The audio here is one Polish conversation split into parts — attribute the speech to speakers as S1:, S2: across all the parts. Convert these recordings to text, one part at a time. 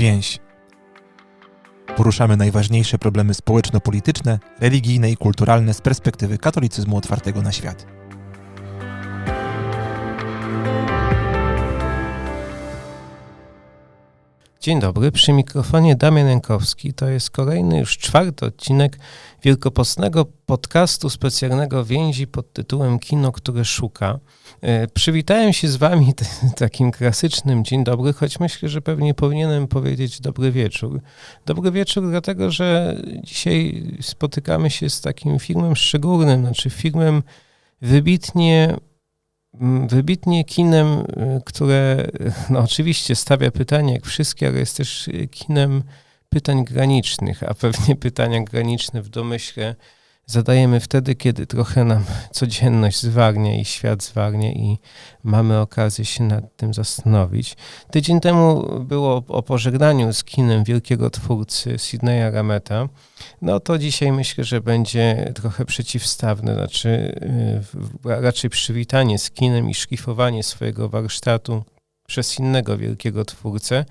S1: Więź. Poruszamy najważniejsze problemy społeczno-polityczne, religijne i kulturalne z perspektywy katolicyzmu otwartego na świat.
S2: Dzień dobry, przy mikrofonie Damian Jankowski. To jest kolejny już czwarty odcinek wielkopostnego podcastu specjalnego więzi pod tytułem Kino, które szuka. E, przywitałem się z wami takim klasycznym dzień dobry, choć myślę, że pewnie powinienem powiedzieć dobry wieczór. Dobry wieczór dlatego, że dzisiaj spotykamy się z takim filmem szczególnym, znaczy filmem wybitnie wybitnie kinem, y, które no oczywiście stawia pytania jak wszystkie, ale jest też kinem pytań granicznych, a pewnie pytania graniczne w domyśle zadajemy wtedy, kiedy trochę nam codzienność zwarnie i świat zwarnie i mamy okazję się nad tym zastanowić. Tydzień temu było o pożegnaniu z kinem wielkiego twórcy Sidneya Rameta. No to dzisiaj myślę, że będzie trochę przeciwstawne, znaczy yy, raczej przywitanie z kinem i szlifowanie swojego warsztatu przez innego wielkiego twórcę.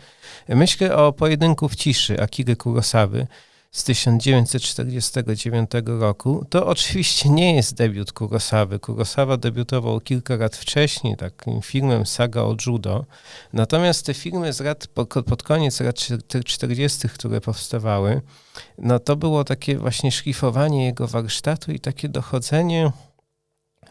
S2: Myślę o pojedynku w ciszy Akiry Kurosawy, z 1949 roku. To oczywiście nie jest debiut Kurosawy. Kurosawa debiutował kilka lat wcześniej takim filmem Saga o Judo. Natomiast te filmy z lat, pod koniec lat 40., które powstawały, no to było takie właśnie szlifowanie jego warsztatu i takie dochodzenie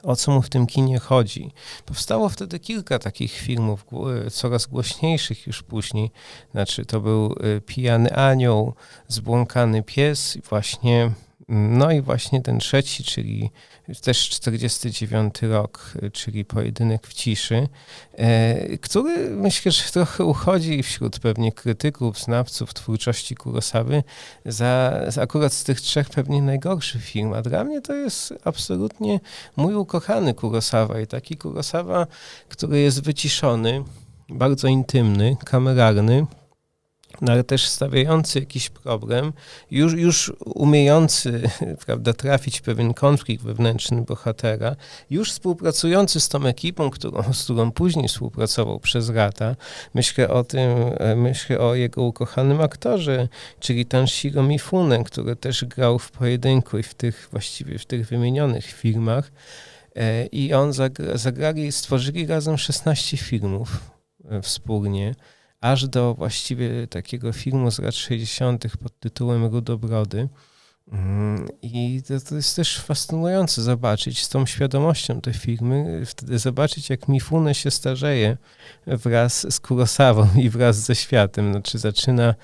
S2: o co mu w tym kinie chodzi. Powstało wtedy kilka takich filmów, coraz głośniejszych już później. Znaczy, to był y, Pijany Anioł, Zbłąkany Pies, właśnie no i właśnie ten trzeci, czyli też 49 rok, czyli Pojedynek w ciszy, e, który myślę, że trochę uchodzi wśród pewnie krytyków, znawców twórczości Kurosawy za, akurat z tych trzech pewnie najgorszy film, a dla mnie to jest absolutnie mój ukochany Kurosawa i taki Kurosawa, który jest wyciszony, bardzo intymny, kameralny, no ale też stawiający jakiś problem, już, już umiejący prawda, trafić pewien konflikt wewnętrzny bohatera, już współpracujący z tą ekipą, którą, z którą później współpracował przez lata. Myślę o tym, e, myślę o jego ukochanym aktorze, czyli Tanshiro Mifune, który też grał w pojedynku i w tych właściwie w tych wymienionych filmach. E, I on zagrali, stworzyli razem 16 filmów e, wspólnie aż do właściwie takiego filmu z lat 60. pod tytułem Rudobrody. Mm, I to, to, jest też fascynujące zobaczyć z tą świadomością te filmy, wtedy zobaczyć jak Mifune się starzeje wraz z Kurosawą i wraz ze światem. Znaczy zaczyna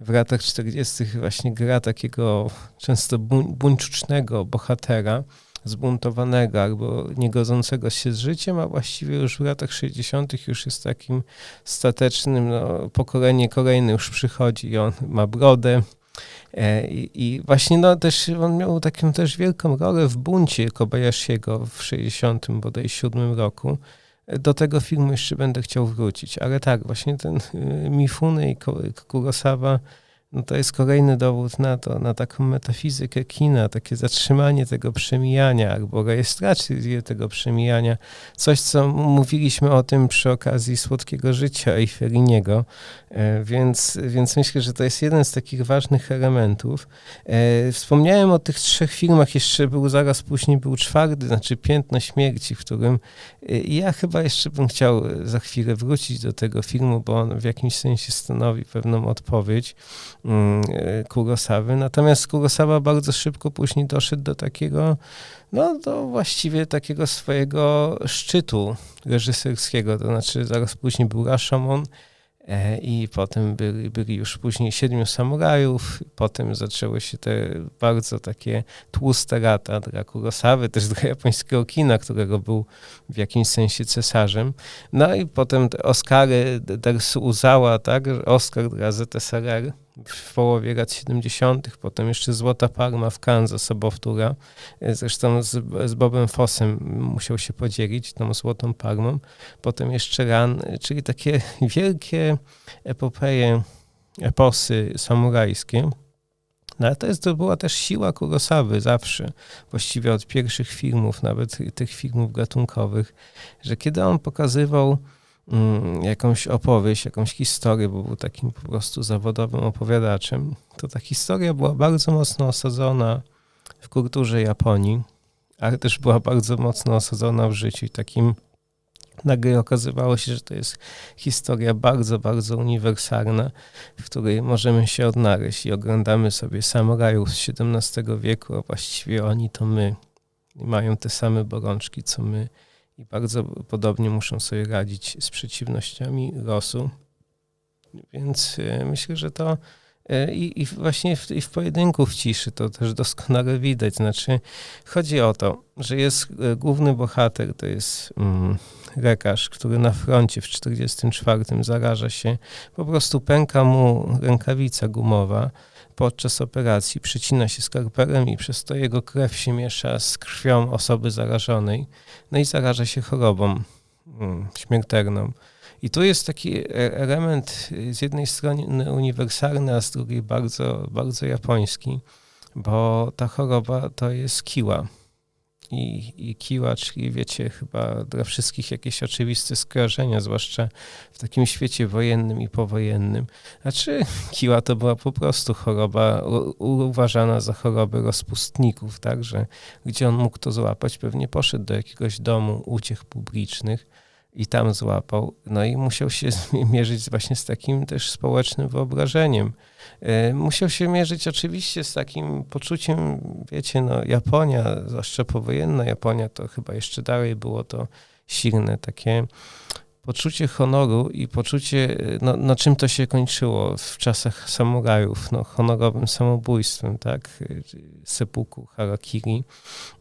S2: w latach 40. właśnie gra takiego często buńczucznego bohatera, zbuntowanego albo niegodzącego się z życiem, a właściwie już w latach 60. już jest takim statecznym, no, pokolenie kolejne już przychodzi i on ma brodę. E, I, I, właśnie no też on miał taką też wielką rolę w buncie Kobayashiego w 60 bodaj 7 roku. Do tego filmu jeszcze będę chciał wrócić, ale tak, właśnie ten y, Mifune i Kurosawa no to jest kolejny dowód na to, na taką metafizykę kina, takie zatrzymanie tego przemijania albo rejestrację tego przemijania. Coś, co mówiliśmy o tym przy okazji Słodkiego Życia i Feriniego, e, więc, więc myślę, że to jest jeden z takich ważnych elementów. E, wspomniałem o tych trzech filmach, jeszcze był zaraz później był czwarty, znaczy Piętno Śmierci, w którym e, ja chyba jeszcze bym chciał za chwilę wrócić do tego filmu, bo on w jakimś sensie stanowi pewną odpowiedź. Mm, Kurosawy. Natomiast Kurosawa bardzo szybko później doszedł do takiego, no do właściwie takiego swojego szczytu reżyserskiego. To znaczy zaraz później był Rashomon, E, I potem byli, byli już później Siedmiu Samurajów, potem zaczęły się te bardzo takie tłuste lata dla Kurosawy, też dla japońskiego kina, którego był w jakimś sensie cesarzem. No i potem te Oscary Dersu Uzawa, tak, Oscar dla ZSRR w połowie lat 70., potem jeszcze Złota Palma w Kansas, Sobowtóra. Zresztą z, z Bobem Fossem musiał się podzielić tą Złotą Palmą. Potem jeszcze Ran, czyli takie wielkie epopeje, eposy samurajskie. No ale to, jest, to była też siła Kurosawy zawsze, właściwie od pierwszych filmów, nawet tych filmów gatunkowych, że kiedy on pokazywał jakąś opowieść, jakąś historię, bo był takim po prostu zawodowym opowiadaczem, to ta historia była bardzo mocno osadzona w kulturze Japonii, ale też była bardzo mocno osadzona w życiu takim nagle okazywało się, że to jest historia bardzo, bardzo uniwersalna, w której możemy się odnaleźć i oglądamy sobie samurajów z XVII wieku, a właściwie oni to my. I mają te same bolączki, co my i bardzo podobnie muszą sobie radzić z przeciwnościami losu. Więc e, myślę, że to e, i, i właśnie w, i w pojedynku w ciszy to też doskonale widać. Znaczy, chodzi o to, że jest e, główny bohater, to jest mm, lekarz, który na froncie w 1944 zaraża się, po prostu pęka mu rękawica gumowa podczas operacji, przycina się skarperem i przez to jego krew się miesza z krwią osoby zarażonej, no i zaraża się chorobą mm, śmiertelną. I tu jest taki e- element z jednej strony uniwersalny, a z drugiej bardzo, bardzo japoński, bo ta choroba to jest kiła i, i kiła, czyli wiecie, chyba dla wszystkich jakieś oczywiste skojarzenia, zwłaszcza w takim świecie wojennym i powojennym. Znaczy, kiła to była po prostu choroba uważana za chorobę rozpustników, także gdzie on mógł to złapać, pewnie poszedł do jakiegoś domu uciech publicznych i tam złapał. No i musiał się mierzyć właśnie z takim też społecznym wyobrażeniem. E, musiał się mierzyć oczywiście z takim poczuciem, wiecie, no Japonia, zwłaszcza powojenna Japonia, to chyba jeszcze dalej było to silne, takie poczucie honoru i poczucie, no, na czym to się kończyło w czasach samurajów, no, honorowym samobójstwem, tak, sepuku, harakiri,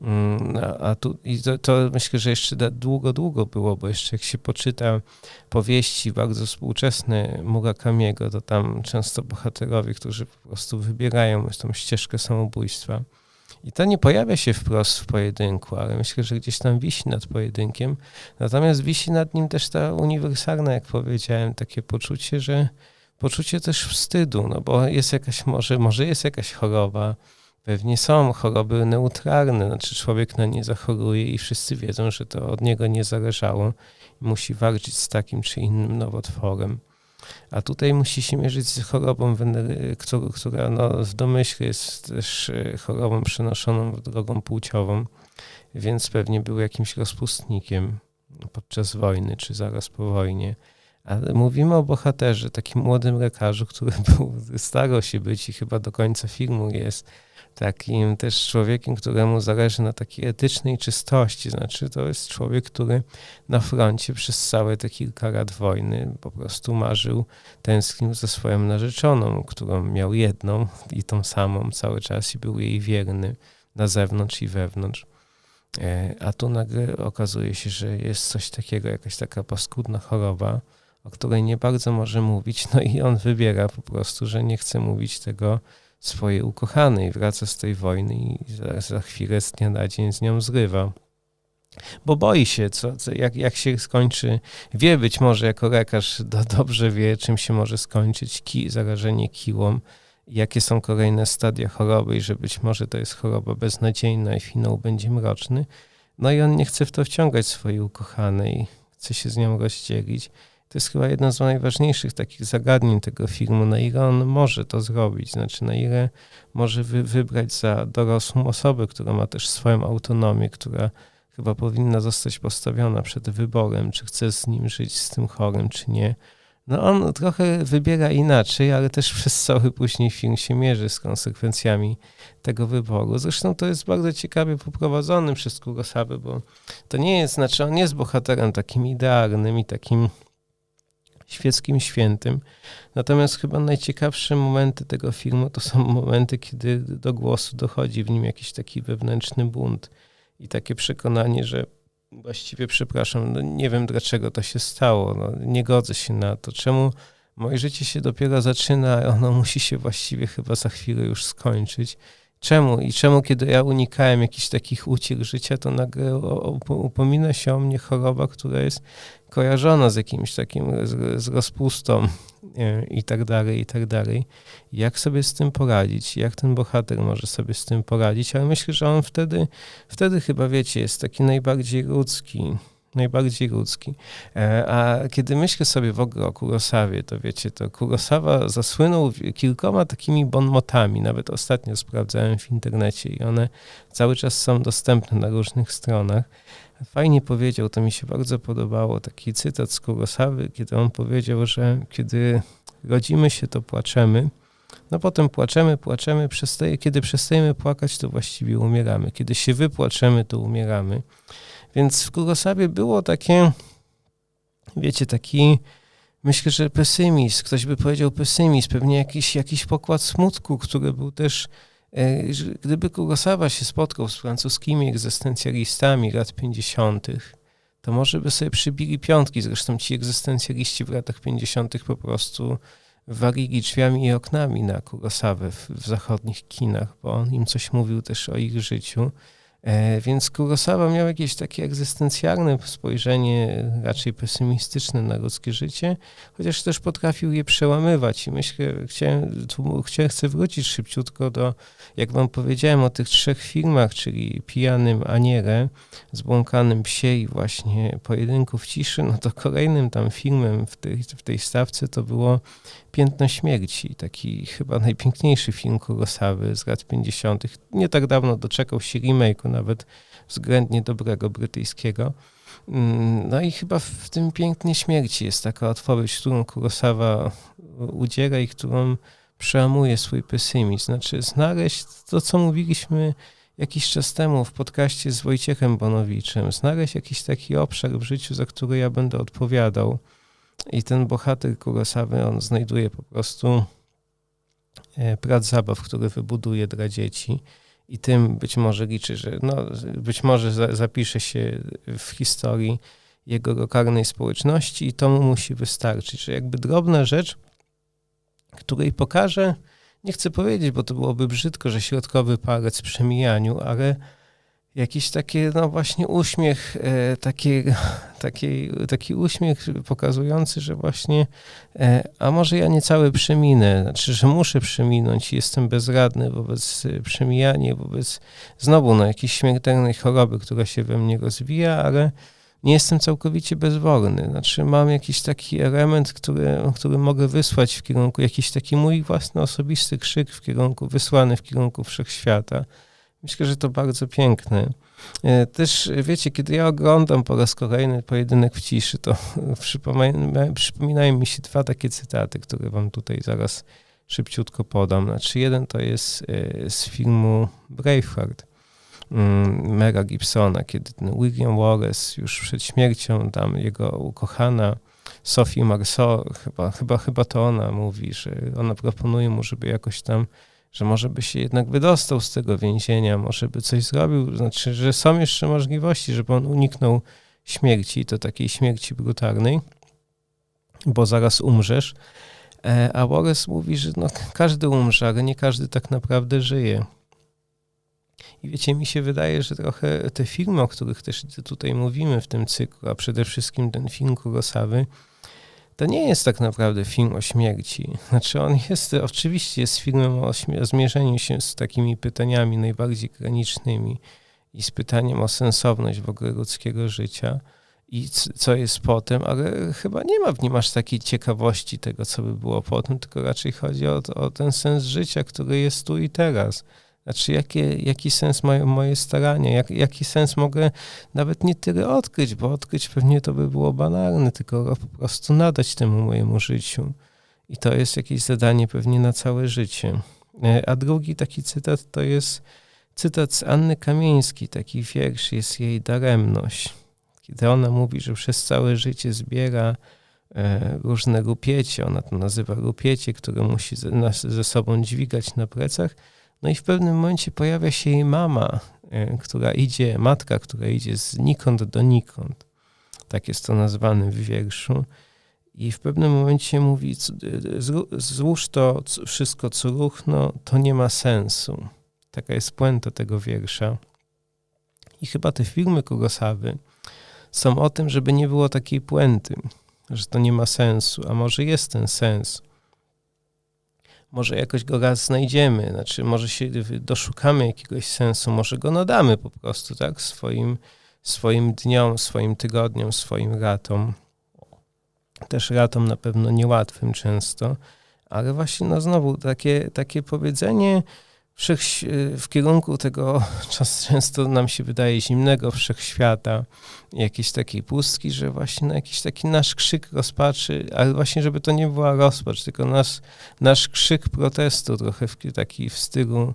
S2: mm, a tu, i to, to, myślę, że jeszcze długo, długo było, bo jeszcze jak się poczyta powieści bardzo współczesne Murakamiego, to tam często bohaterowie, którzy po prostu wybierają tą ścieżkę samobójstwa, i to nie pojawia się wprost w pojedynku, ale myślę, że gdzieś tam wisi nad pojedynkiem. Natomiast wisi nad nim też ta uniwersalna, jak powiedziałem, takie poczucie, że poczucie też wstydu, no bo jest jakaś, może, może jest jakaś choroba, pewnie są choroby neutralne, znaczy człowiek na nie zachoruje i wszyscy wiedzą, że to od niego nie zależało i musi walczyć z takim czy innym nowotworem. A tutaj musi się mierzyć z chorobą, która no, w domyśle jest też e, chorobą przenoszoną drogą płciową, więc pewnie był jakimś rozpustnikiem podczas wojny czy zaraz po wojnie. Ale mówimy o bohaterze, takim młodym lekarzu, który był, starał się być i chyba do końca filmu jest takim też człowiekiem, któremu zależy na takiej etycznej czystości. Znaczy, to jest człowiek, który na froncie przez całe te kilka lat wojny po prostu marzył, tęsknił za swoją narzeczoną, którą miał jedną i tą samą cały czas i był jej wierny na zewnątrz i wewnątrz. E, a tu nagle okazuje się, że jest coś takiego, jakaś taka paskudna choroba, o której nie bardzo może mówić, no i on wybiera po prostu, że nie chce mówić tego swojej ukochanej, wraca z tej wojny i za, za chwilę z dnia na dzień z nią zrywa. Bo boi się, co, co, jak, jak się skończy, wie być może jako lekarz do, dobrze wie, czym się może skończyć ki, zarażenie kiłą, jakie są kolejne stadia choroby i że być może to jest choroba beznadziejna i finał będzie mroczny. No i on nie chce w to wciągać swojej ukochanej, chce się z nią rozdzielić to jest chyba jedno z najważniejszych takich zagadnień tego filmu, na ile on może to zrobić, znaczy na ile może wy, wybrać za dorosłą osobę, która ma też swoją autonomię, która chyba powinna zostać postawiona przed wyborem, czy chce z nim żyć, z tym chorym, czy nie. No on trochę wybiera inaczej, ale też przez cały później film się mierzy z konsekwencjami tego wyboru. Zresztą to jest bardzo ciekawie poprowadzony przez Kurosabę, bo to nie jest, znaczy on jest bohaterem takim idealnym i takim świeckim świętym. Natomiast chyba najciekawsze momenty tego filmu to są momenty, kiedy do głosu dochodzi w nim jakiś taki wewnętrzny bunt i takie przekonanie, że właściwie, przepraszam, no nie wiem dlaczego to się stało, no, nie godzę się na to. Czemu moje życie się dopiero zaczyna, ono musi się właściwie chyba za chwilę już skończyć. Czemu? I czemu, kiedy ja unikałem jakichś takich uciek życia, to nagle upomina się o mnie choroba, która jest kojarzona z jakimś takim, z, z rozpustą e, i tak dalej, i tak dalej. Jak sobie z tym poradzić? Jak ten bohater może sobie z tym poradzić? Ale myślę, że on wtedy, wtedy chyba, wiecie, jest taki najbardziej ludzki, najbardziej ludzki. E, a kiedy myślę sobie w ogóle o Kurosawie, to wiecie, to Kurosawa zasłynął kilkoma takimi bonmotami. Nawet ostatnio sprawdzałem w internecie i one cały czas są dostępne na różnych stronach. Fajnie powiedział, to mi się bardzo podobało, taki cytat z Kurosawy, kiedy on powiedział, że kiedy rodzimy się, to płaczemy, no potem płaczemy, płaczemy, przestaje, kiedy przestajemy płakać, to właściwie umieramy. Kiedy się wypłaczemy, to umieramy. Więc w Kurosawie było takie, wiecie, taki, myślę, że pesymizm, ktoś by powiedział pesymizm, pewnie jakiś, jakiś pokład smutku, który był też, e, gdyby Kurosawa się spotkał z francuskimi egzystencjalistami lat 50., to może by sobie przybili piątki. Zresztą ci egzystencjaliści w latach 50. po prostu walili drzwiami i oknami na Kurosawę w, w zachodnich kinach, bo on im coś mówił też o ich życiu. E, więc Kurosawa miał jakieś takie egzystencjalne spojrzenie, raczej pesymistyczne na ludzkie życie, chociaż też potrafił je przełamywać. I myślę, chciałem, tu, chcę wrócić szybciutko do, jak wam powiedziałem, o tych trzech filmach, czyli Pijanym Aniele, Zbłąkanym Psie i właśnie Pojedynku w ciszy, no to kolejnym tam filmem w tej, w tej stawce to było Piętno śmierci, taki chyba najpiękniejszy film Kurosawy z lat 50. Nie tak dawno doczekał się remake'u, nawet względnie dobrego brytyjskiego. Mm, no i chyba w tym Pięknie śmierci jest taka odpowiedź, którą Kurosawa udziela i którą przełamuje swój pesymizm. Znaczy znaleźć to, co mówiliśmy jakiś czas temu w podcaście z Wojciechem Bonowiczem, znaleźć jakiś taki obszar w życiu, za który ja będę odpowiadał i ten bohater Kurosawy, on znajduje po prostu e, prac zabaw, który wybuduje dla dzieci i tym być może liczy, że no, być może za, zapisze się w historii jego lokalnej społeczności i to mu musi wystarczyć, że jakby drobna rzecz, której pokaże, nie chcę powiedzieć, bo to byłoby brzydko, że środkowy palec przy mijaniu, ale jakiś taki, no właśnie uśmiech, e, taki, taki, taki uśmiech pokazujący, że właśnie, e, a może ja nie cały przeminę, znaczy, że muszę przeminąć i jestem bezradny wobec e, przemijania, wobec znowu no, jakiejś śmiertelnej choroby, która się we mnie rozwija, ale nie jestem całkowicie bezwolny. Znaczy mam jakiś taki element, który, który mogę wysłać w kierunku, jakiś taki mój własny osobisty krzyk w kierunku, wysłany w kierunku wszechświata. Myślę, że to bardzo piękne. E, też wiecie, kiedy ja oglądam po raz kolejny pojedynek w ciszy, to przypominają mi się dwa takie cytaty, które wam tutaj zaraz szybciutko podam. Znaczy jeden to jest e, z filmu Braveheart mm, Mera Gibsona, kiedy William Wallace już przed śmiercią tam jego ukochana Sophie Marceau, chyba, chyba, chyba to ona mówi, że ona proponuje mu, żeby jakoś tam że może by się jednak wydostał z tego więzienia, może by coś zrobił, znaczy, że są jeszcze możliwości, żeby on uniknął śmierci, to takiej śmierci brutalnej, bo zaraz umrzesz. E, a Wallace mówi, że no, każdy umrze, ale nie każdy tak naprawdę żyje. I wiecie, mi się wydaje, że trochę te filmy, o których też tutaj mówimy w tym cyklu, a przede wszystkim ten film Kurosawy, to nie jest tak naprawdę film o śmierci. Znaczy on jest, oczywiście jest filmem o, o zmierzeniu się z takimi pytaniami najbardziej granicznymi i z pytaniem o sensowność w ogóle ludzkiego życia i co jest potem, ale chyba nie ma w nim aż takiej ciekawości tego, co by było potem, tylko raczej chodzi o, o ten sens życia, który jest tu i teraz. Znaczy, jakie, jaki sens mają moje starania, jak, jaki sens mogę nawet nie tyle odkryć, bo odkryć pewnie to by było banalne, tylko po prostu nadać temu mojemu życiu. I to jest jakieś zadanie pewnie na całe życie. E, a drugi taki cytat to jest cytat z Anny Kamieńskiej, taki wiersz, jest jej daremność. Kiedy ona mówi, że przez całe życie zbiera e, różne rupiecie, ona to nazywa rupiecie, które musi ze sobą dźwigać na plecach, no i w pewnym momencie pojawia się jej mama, e, która idzie, matka, która idzie znikąd do nikąd. Tak jest to nazwane w wierszu. I w pewnym momencie mówi, e, złóż to wszystko, co ruchno, to nie ma sensu. Taka jest puenta tego wiersza. I chyba te filmy Kurosawy są o tym, żeby nie było takiej puenty, że to nie ma sensu, a może jest ten sens może jakoś go raz znajdziemy, znaczy może się doszukamy jakiegoś sensu, może go nadamy po prostu, tak, swoim, swoim dniom, swoim tygodniom, swoim ratom. Też ratom na pewno niełatwym często, ale właśnie no znowu takie, takie powiedzenie wszech, w kierunku tego często nam się wydaje zimnego wszechświata, jakiejś takiej pustki, że właśnie no, jakiś taki nasz krzyk rozpaczy, ale właśnie żeby to nie była rozpacz, tylko nasz, nasz krzyk protestu trochę w, taki w stylu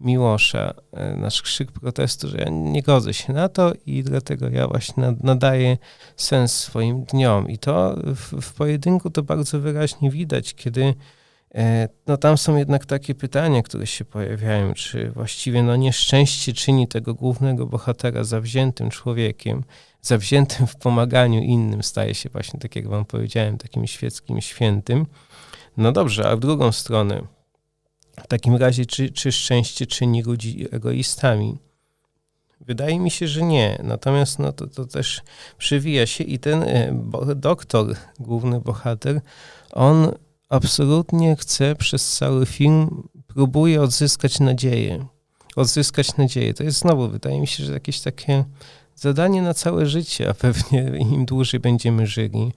S2: Miłosza, e, nasz krzyk protestu, że ja nie godzę się na to i dlatego ja właśnie nadaję sens swoim dniom. I to w, w pojedynku to bardzo wyraźnie widać, kiedy no tam są jednak takie pytania, które się pojawiają, czy właściwie no nieszczęście czyni tego głównego bohatera zawziętym człowiekiem, zawziętym w pomaganiu innym, staje się właśnie, tak jak wam powiedziałem, takim świeckim świętym. No dobrze, a w drugą stronę, w takim razie, czy, czy szczęście czyni ludzi egoistami? Wydaje mi się, że nie. Natomiast no, to, to też przywija się i ten e, bo, doktor, główny bohater, on absolutnie chce przez cały film, próbuje odzyskać nadzieję. Odzyskać nadzieję. To jest znowu, wydaje mi się, że jakieś takie zadanie na całe życie, a pewnie im dłużej będziemy żyli,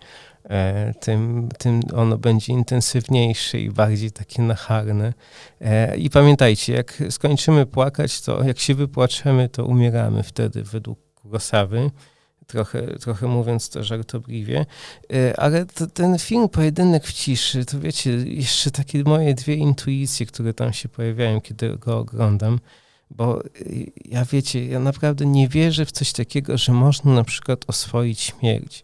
S2: E, tym, tym ono będzie intensywniejsze i bardziej takie nachalne. E, I pamiętajcie, jak skończymy płakać, to jak się wypłaczemy, to umieramy wtedy według Kurosawy. Trochę, trochę mówiąc to żartobliwie, e, ale to, ten film Pojedynek w ciszy, to wiecie, jeszcze takie moje dwie intuicje, które tam się pojawiają, kiedy go oglądam, bo ja wiecie, ja naprawdę nie wierzę w coś takiego, że można na przykład oswoić śmierć.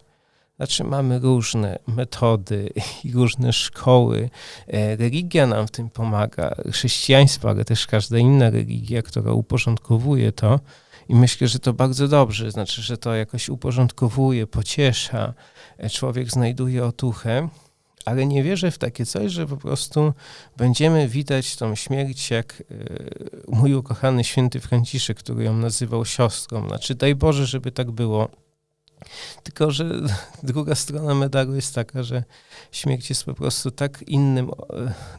S2: Znaczy, mamy różne metody i różne szkoły. E, religia nam w tym pomaga, chrześcijaństwo, ale też każda inna religia, która uporządkowuje to. I myślę, że to bardzo dobrze, znaczy, że to jakoś uporządkowuje, pociesza, e, człowiek znajduje otuchę, ale nie wierzę w takie coś, że po prostu będziemy witać tą śmierć jak e, mój ukochany święty Franciszek, który ją nazywał siostrą. Znaczy, daj Boże, żeby tak było. Tylko, że druga strona medalu jest taka, że śmierć jest po prostu tak innym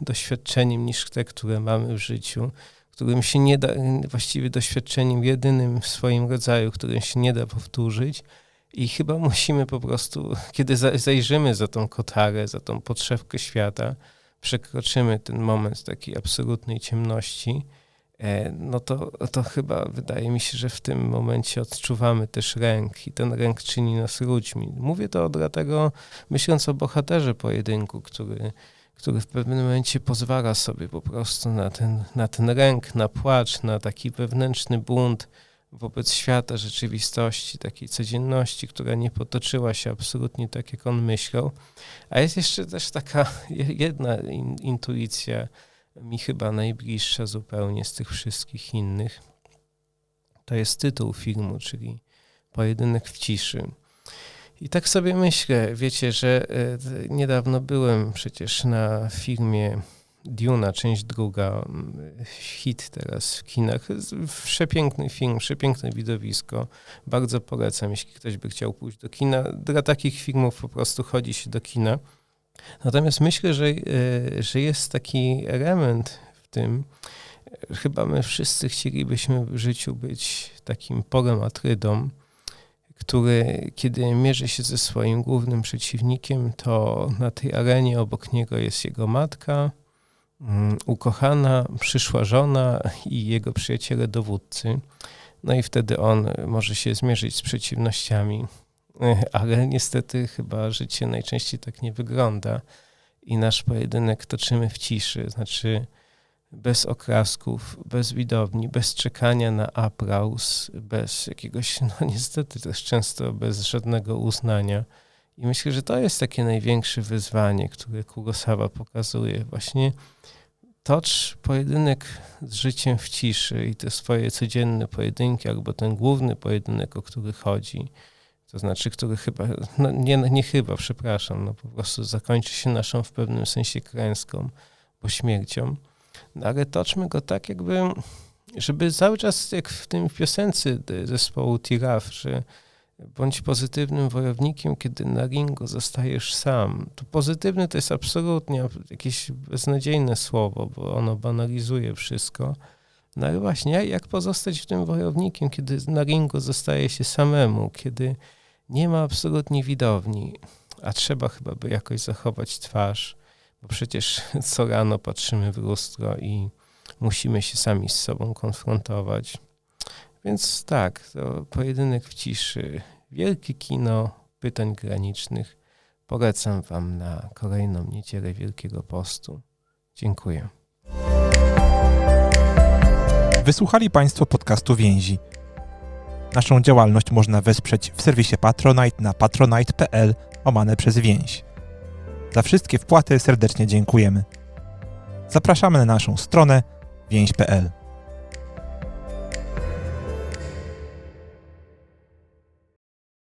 S2: doświadczeniem niż te, które mamy w życiu, którym się nie da, właściwie doświadczeniem jedynym w swoim rodzaju, którym się nie da powtórzyć. I chyba musimy po prostu, kiedy zajrzymy za tą kotarę, za tą podszewkę świata, przekroczymy ten moment takiej absolutnej ciemności, E, no to, to chyba wydaje mi się, że w tym momencie odczuwamy też ręk i ten ręk czyni nas ludźmi. Mówię to dlatego, myśląc o bohaterze pojedynku, który, który w pewnym momencie pozwala sobie po prostu na ten, na ten ręk, na płacz, na taki wewnętrzny bunt wobec świata, rzeczywistości, takiej codzienności, która nie potoczyła się absolutnie tak, jak on myślał. A jest jeszcze też taka jedna in, intuicja, mi chyba najbliższa zupełnie z tych wszystkich innych, to jest tytuł filmu, czyli Pojedynek w ciszy. I tak sobie myślę, wiecie, że e, niedawno byłem przecież na filmie Duna, część druga, hit teraz w kinach. Przepiękny film, przepiękne widowisko. Bardzo polecam, jeśli ktoś by chciał pójść do kina. Dla takich filmów po prostu chodzi się do kina. Natomiast myślę, że, e, że jest taki element w tym, chyba my wszyscy chcielibyśmy w życiu być takim Polem Atrydą, który kiedy mierzy się ze swoim głównym przeciwnikiem, to na tej arenie obok niego jest jego matka, mm, ukochana, przyszła żona i jego przyjaciele dowódcy. No i wtedy on może się zmierzyć z przeciwnościami ale niestety chyba życie najczęściej tak nie wygląda i nasz pojedynek toczymy w ciszy, znaczy bez okrasków, bez widowni, bez czekania na aplauz, bez jakiegoś, no niestety też często bez żadnego uznania. I myślę, że to jest takie największe wyzwanie, które Kurosawa pokazuje. Właśnie tocz pojedynek z życiem w ciszy i te swoje codzienne pojedynki, albo ten główny pojedynek, o który chodzi to znaczy, który chyba, no nie, nie chyba, przepraszam, no po prostu zakończy się naszą w pewnym sensie klęską, bo śmiercią. No ale toczmy go tak, jakby, żeby cały czas, jak w tym piosence zespołu Tiraf, że bądź pozytywnym wojownikiem, kiedy na ringu zostajesz sam. To pozytywny to jest absolutnie jakieś beznadziejne słowo, bo ono banalizuje wszystko, No ale właśnie, jak- pozostać w tym wojownikiem, kiedy na ringu zostaje się samemu, kiedy nie ma absolutnie widowni, a trzeba chyba by jakoś zachować twarz, bo przecież co rano patrzymy w lustro i musimy się sami z sobą konfrontować. Więc tak, to pojedynek w ciszy, wielkie kino pytań granicznych. Polecam Wam na kolejną niedzielę Wielkiego Postu. Dziękuję.
S1: Wysłuchali Państwo podcastu Więzi. Naszą działalność można wesprzeć w serwisie Patronite na patronite.pl omane przez więź. Za wszystkie wpłaty serdecznie dziękujemy. Zapraszamy na naszą stronę więź.pl.